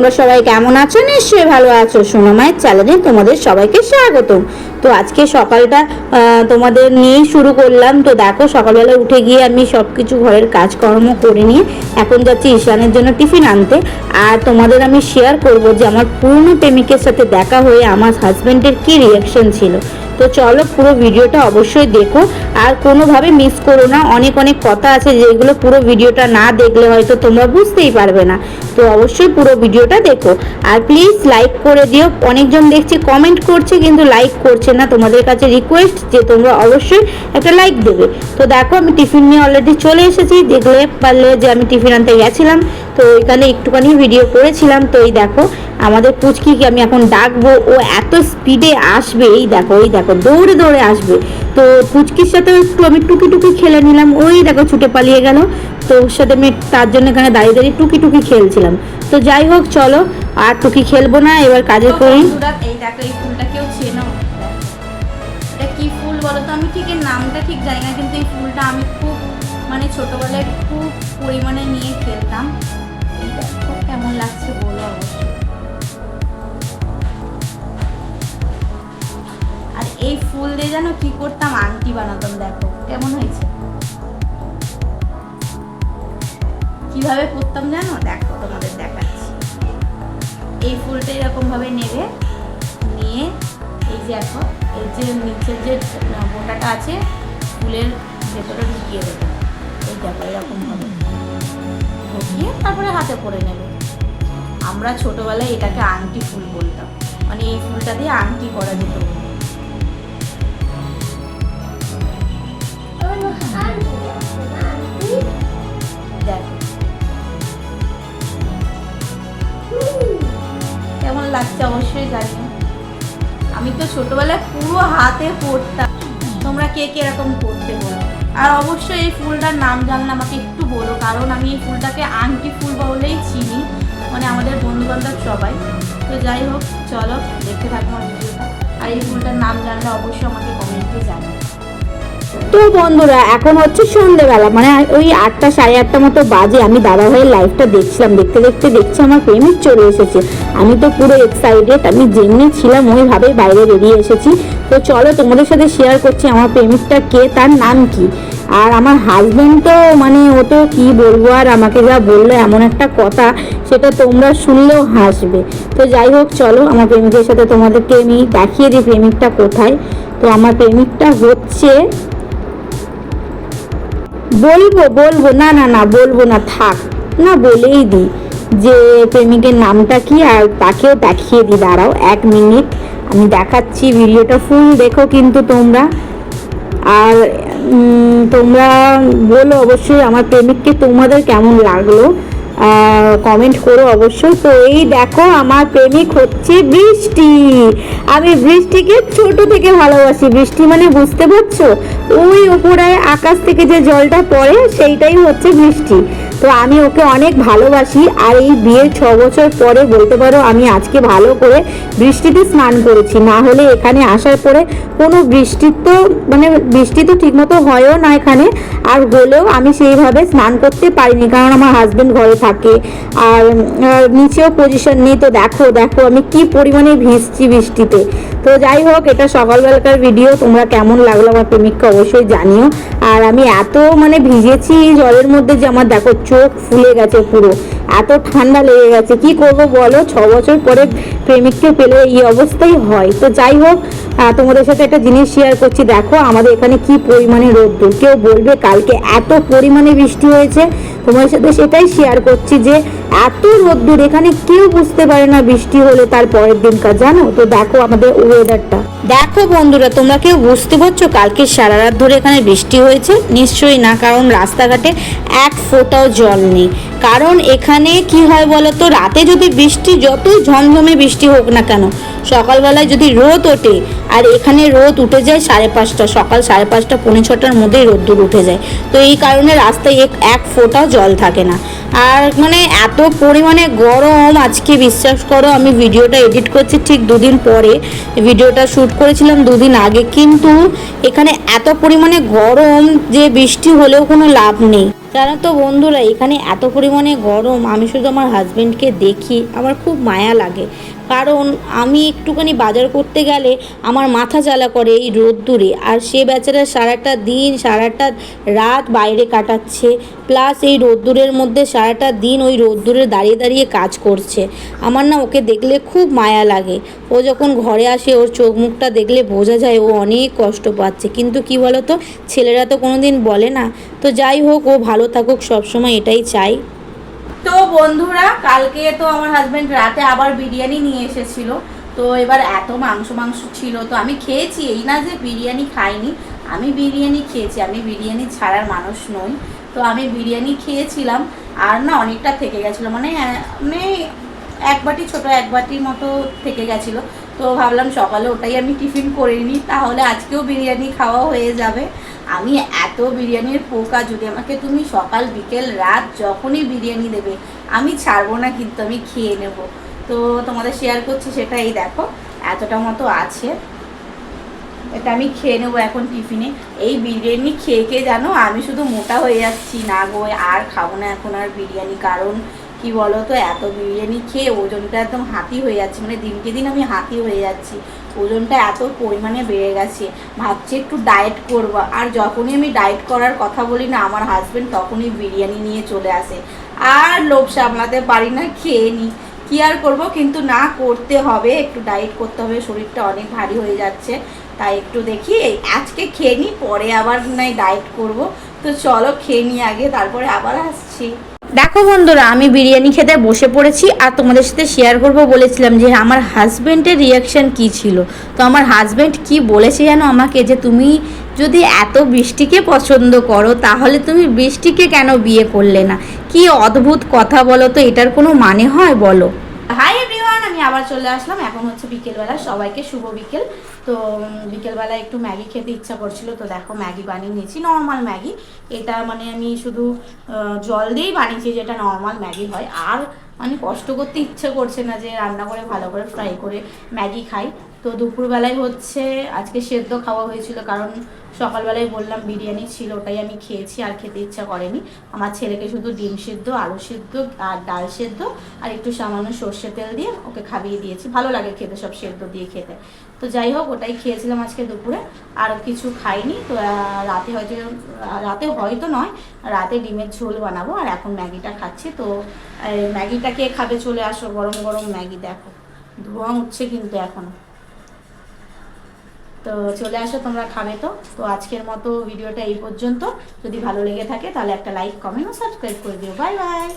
তোমরা সবাই কেমন আছো? নিশ্চয়ই ভালো আছো। সোনামায়ের চ্যানেলে তোমাদের সবাইকে স্বাগতম। তো আজকে সকালটা তোমাদের নিয়েই শুরু করলাম। তো দেখো, সকালবেলা উঠে গিয়ে আমি সব কিছু ঘরের কাজকর্ম করে নিয়ে এখন যাচ্ছি ঈশানের জন্য টিফিন আনতে। আর তোমাদের আমি শেয়ার করব যে আমার পুরনো প্রেমিকের সাথে দেখা হয়ে আমার হাজব্যান্ডের কী রিয়াকশন ছিল। তো চলো পুরো ভিডিওটা অবশ্যই দেখো। আর কোনোভাবে মিস করো না, অনেক অনেক কথা আছে যেগুলো পুরো ভিডিওটা না দেখলে হয়তো তোমরা বুঝতেই পারবে না। তো অবশ্যই পুরো ভিডিওটা দেখো। আর প্লিজ লাইক করে দিও। অনেকজন দেখছি কমেন্ট করছে কিন্তু লাইক করছে না। তোমাদের কাছে রিকোয়েস্ট যে তোমরা অবশ্যই একটা লাইক দেবে। তো দেখো আমি টিফিন নিয়ে অলরেডি চলে এসেছি। দেখলে পারলে যে আমি টিফিন আনতে গেছিলাম। তো ওইখানে একটুখানি ভিডিও করেছিলাম। তো এই দেখো আমাদের পুচকিকে আমি এখন ডাকবো। ও এত স্পিডে আসবে এই দেখো ওই দেখো দৌড়ে দৌড়ে আসবে। তো পুচকির সাথে একটু আমি টুকি টুকি খেলে নিলাম। ওই দেখো ছুটে পালিয়ে গেল। তো ওর সাথে আমি তার জন্য এখানে দাঁড়িয়ে দাঁড়িয়ে টুকি টুকি খেলছিলাম। তো যাই হোক চলো আর টুকি খেলব না এবার কাজে করি। এই দেখো এই ফুলটা কেউ চেনো এটা কি ফুল বলো তো? আমি ঠিক এর নামটা ঠিক জানি না কিন্তু এই ফুলটা আমি খুব মানে ছোটবেলায় খুব পরিমাণে নিয়ে খেলতাম। যেন কি করতাম, আংটি বানাতাম, দেখো। কেমন হয়েছে? কীভাবে করতাম জানো? দেখো, তোমাদের দেখাচ্ছি। এই ফুলটা এরকম ভাবে নেবে, নিয়ে এই যে এখন এর যে নিচের যে মোটাটা আছে, ফুলের ভেতরে ঢুকিয়ে দেবে। এই দেখো এরকম ভাবে ঢুকিয়ে তারপরে হাতে পরে নেবে। আমরা ছোটবেলায় এটাকে আংটি ফুল বলতাম। মানে এই ফুলটা দিয়ে আংটি করা যেত। কেমন লাগছে অবশ্যই জানিও আমি তো ছোটবেলায় পুরো হাতে পড়তাম। তোমরা কে কে এরকম করতে বলো? আর অবশ্যই এই ফুলটার নাম জানলে আমাকে একটু বলো, কারণ আমি এই ফুলটাকে আংটি ফুল বলেই চিনি। মানে আমাদের বন্ধু বান্ধব সবাই। তো যাই হোক, চলো, দেখতে থাকব আর এই ফুলটার নাম জানলে অবশ্যই আমাকে কমেন্টে জানাও তো বন্ধুরা, এখন হচ্ছে সন্ধেবেলা। মানে ওই আটটা সাড়ে আটটা মতো বাজে। আমি দাদা ভাইয়ের লাইফটা দেখছিলাম। দেখতে দেখতে দেখছি আমার প্রেমিক চলে এসেছে। আমি তো পুরো এক্সাইটেড আমি যেমনি ছিলাম ওইভাবে বাইরে বেরিয়ে এসেছি। তো চলো, তোমাদের সাথে শেয়ার করছি আমার প্রেমিকটা কে, তার নাম কি? আর আমার হাজবেন্ড তো মানে ও তো কি বলব? আর আমাকে যা বলল, এমন একটা কথা, সেটা তোমরা শুনলেও হাসবে। তো যাই হোক, চলো, আমার প্রেমিকের সাথে তোমাদেরকে আমি দেখিয়ে দিই প্রেমিকটা কোথায়। তো আমার প্রেমিকটা হচ্ছে বলব বলব, না না না, বলব না, থাক। না, বলেই দিই যে প্রেমিকের নামটা কি আর তাকেও দেখিয়ে দিই দাঁড়াও এক মিনিট। আমি দেখাচ্ছি ভিডিওটা, ফুল দেখো কিন্তু তোমরা। আর তোমরা বলো অবশ্যই আমার প্রেমিককে তোমাদের কেমন লাগল। কমেন্ট করো অবশ্যই। তো এই দেখো, আমার প্রেমিক হচ্ছে বৃষ্টি। আমি বৃষ্টিকে ছোট থেকে ভালোবাসি। বৃষ্টি মানে বুঝতে পারছ? ওই ওপরে আকাশ থেকে যে জলটা পড়ে, সেইটাই হচ্ছে বৃষ্টি। তো আমি ওকে অনেক ভালোবাসি। আর এই বিয়ের ছ বছর পরে, বলতে পারো, আমি আজকে ভালো করে বৃষ্টিতে স্নান করেছি। না হলে এখানে আসার পরে কোনো বৃষ্টির তো মানে বৃষ্টি তো ঠিকমতো হয়ও না এখানে। আর হলেও আমি সেইভাবে স্নান করতে পারিনি। কারণ আমার হাজবেন্ড ঘরে থাকে। আর আর নিচেও পজিশন নেই, তো দেখো দেখো আমি কি পরিমাণে ভিজছি বৃষ্টিতে। তো যাই হোক, এটা সকালবেলাকার ভিডিও তোমরা কেমন লাগল আমার প্রেমিককে অবশ্যই জানিও। আর আমি এত মানে ভিজেছি জলের মধ্যে যে আমার দেখো চোখ ফুলে গেছে পুরো। এত ঠান্ডা লেগে গেছে, কি করব বলো? ছ বছর পরে প্রেমিককে পেলে এই অবস্থাই হয়। তো যাই হোক তোমাদের সাথে একটা জিনিস শেয়ার করছি। দেখো আমাদের এখানে কি পরিমাণে রোদ্দুর। কেউ বলবে কালকে এত পরিমাণে বৃষ্টি হয়েছে। তোমাদের সাথে সেটাই শেয়ার করছি যে এত রোদ্দুর, এখানে কেউ বুঝতে পারে না বৃষ্টি হলে তার পরের দিনকার, জানো? তো দেখো আমাদের ওয়েদারটা দেখো বন্ধুরা, তোমরা কেউ বুঝতে পারছ কালকে সারা রাত ধরে এখানে বৃষ্টি হয়েছে? নিশ্চয়ই না, কারণ রাস্তাঘাটে এক ফোঁটাও জল নেই। কারণ এখানে কি হয় বলো তো রাতে যদি বৃষ্টি যতই ঝমঝমে বৃষ্টি হোক না কেন, সকালবেলায় যদি রোদ ওঠে, আর এখানে রোদ উঠে যায় সাড়ে পাঁচটা, সকাল সাড়ে পাঁচটা, পৌনে ছটার মধ্যেই রোদ্দুর উঠে যায়। তো এই কারণে রাস্তায় এক এক ফোঁটাও জল থাকে না। আর মানে এত পরিমাণে গরম, আজকে বিশ্বাস করো আমি ভিডিওটা এডিট করছি ঠিক দুদিন পরে। ভিডিওটা শ্যুট করেছিলাম দুদিন আগে, কিন্তু এখানে এত পরিমাণে গরম যে বৃষ্টি হলেও কোনো লাভ নেই। জানো তো বন্ধুরা, এখানে এত পরিমাণে গরম, আমি শুধু আমার হাজব্যান্ডকে দেখি, আমার খুব মায়া লাগে। কারণ আমি একটুখানি বাজার করতে গেলে আমার মাথা জ্বালা করে এই রোদ্দুরে, আর সে বেচারা সারাটা দিন, সারাটা রাত বাইরে কাটাচ্ছে। প্লাস এই রোদ্দুরের মধ্যে সারাটা দিন ওই রোদ্দুরে দাঁড়িয়ে দাঁড়িয়ে কাজ করছে। আমার না ওকে দেখলে খুব মায়া লাগে। ও যখন ঘরে আসে, ওর চোখ মুখটা দেখলে বোঝা যায় ও অনেক কষ্ট পাচ্ছে। কিন্তু কি বলো তো ছেলেরা তো কোনো দিন বলে না। তো যাই হোক, ও ভালো থাকুক, সবসময় এটাই চাই। তো বন্ধুরা, কালকে তো আমার হাজব্যান্ড রাতে আবার বিরিয়ানি নিয়ে এসেছিল। তো এবার এত মাংস মাংস ছিল। তো আমি খেয়েছি। এই না যে বিরিয়ানি খাইনি, আমি বিরিয়ানি খেয়েছি। আমি বিরিয়ানি ছাড়ার মানুষ নই। তো আমি বিরিয়ানি খেয়েছিলাম, আর না অনেকটা থেকে গেছিল মানে মানে এক বাটি ছোট এক বাটির মতো থেকে গেছিল। তো ভাবলাম সকালে ওটাই আমি টিফিন করে নিই, তাহলে আজকেও বিরিয়ানি খাওয়া হয়ে যাবে। আমি এত বিরিয়ানির পোকা, যদি আমাকে তুমি সকাল, বিকেল, রাত যখনই বিরিয়ানি দেবে, আমি ছাড়বো না কিন্তু, আমি খেয়ে নেব। তো তোমাদের শেয়ার করছি সেটা এই দেখো, এতটা মতো আছে। এটা আমি খেয়ে নেব এখন টিফিনে। এই বিরিয়ানি খেয়ে খেয়ে জানো, আমি শুধু মোটা হয়ে যাচ্ছি। না গো, আর খাব না এখন আর বিরিয়ানি। কারণ কি বলো তো এত বিরিয়ানি খেয়ে ওজনটা একদম হাতি হয়ে যাচ্ছে। মানে দিনকে দিন আমি হাতি হয়ে যাচ্ছি। ওজনটা এত পরিমাণে বেড়ে গেছে। ভাবছি একটু ডায়েট করব। আর যখনই আমি ডায়েট করার কথা বলি না, আমার হাজবেন্ড তখনই বিরিয়ানি নিয়ে চলে আসে। আর লোভ সামলাতে পারি না, খেয়ে নিই কি আর করব? কিন্তু না, করতে হবে। একটু ডায়েট করতে হবে। শরীরটা অনেক ভারী হয়ে যাচ্ছে। তাই একটু দেখি আজকে খেয়ে নিই পরে আবার নাই ডায়েট করব। তো চলো খেয়ে নিই আগে, তারপরে আবার আসছি। দেখো বন্ধুরা, আমি বিরিয়ানি খেতে বসে পড়েছি আর তোমাদের সাথে শেয়ার করব বলেছিলাম যে আমার হাজব্যান্ডের রিয়াকশন কি ছিল। তো আমার হাজব্যান্ড কি বলেছে জানো আমাকে? যে তুমি যদি এত বৃষ্টিকে পছন্দ করো, তাহলে তুমি বৃষ্টিকে কেন বিয়ে করলে না? কি অদ্ভুত কথা বলো তো, এটার কোনো মানে হয় বলো? হাই এভরিওয়ান আমি আবার চলে আসলাম। এখন হচ্ছে বিকেলবেলা, সবাইকে শুভ বিকেল। তো বিকেলবেলা একটু ম্যাগি খেতে ইচ্ছা করছিল, তো দেখো ম্যাগি বানিয়ে নিয়েছি নর্মাল ম্যাগি। এটা মানে আমি শুধু জল দিয়েই বানিয়েছি, যেটা নর্মাল ম্যাগি হয়। আর মানে কষ্ট করতে ইচ্ছে করছে না যে রান্না করে, ভালো করে ফ্রাই করে ম্যাগি খাই। তো দুপুরবেলায় হচ্ছে আজকে সেদ্ধ খাওয়া হয়েছিল কারণ সকালবেলায় বললাম বিরিয়ানি ছিল, ওটাই আমি খেয়েছি, আর খেতে ইচ্ছা করেনি। আমার ছেলেকে শুধু ডিম সেদ্ধ, আলু সেদ্ধ, আর ডাল সেদ্ধ, আর একটু সামান্য সর্ষে তেল দিয়ে ওকে খাবিয়ে দিয়েছি। ভালো লাগে খেতে, সব সেদ্ধ দিয়ে খেতে। তো যাই হোক, ওটাই খেয়েছিলাম আজকে দুপুরে। আর কিছু খাইনি, তো রাতে হয়তো রাতে হয়তো নয় রাতে ডিমের ঝোল বানাবো, আর এখন ম্যাগিটা খাচ্ছি। তো ম্যাগিটা কে খাবে চলে আসো, গরম গরম ম্যাগি দেখো। ধোঁয়া উঠছে কিন্তু এখনও তো চলে আসো তোমরা খাবে তো। তো আজকের মতো ভিডিওটা এই পর্যন্ত। যদি ভালো লেগে থাকে তাহলে একটা লাইক কমেন্ট ও সাবস্ক্রাইব করে দিও। Bye bye